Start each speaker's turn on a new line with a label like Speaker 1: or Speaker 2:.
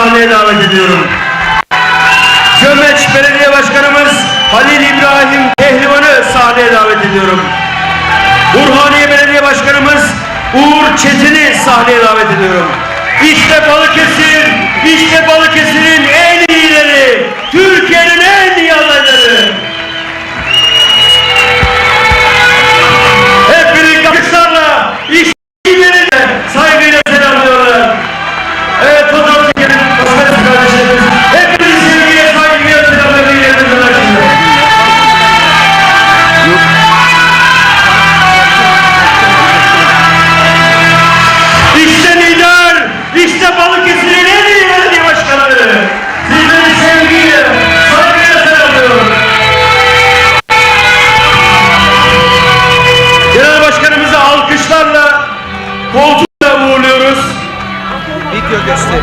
Speaker 1: Sahneye davet ediyorum. Gömeç Belediye Başkanımız Halil İbrahim Pehlivan'ı sahneye davet ediyorum. Burhaniye Belediye Başkanımız Uğur Çetin'i sahneye davet ediyorum. İşte Balıkesir, işte Balıkesir'in en
Speaker 2: gerekiyor gösterisi.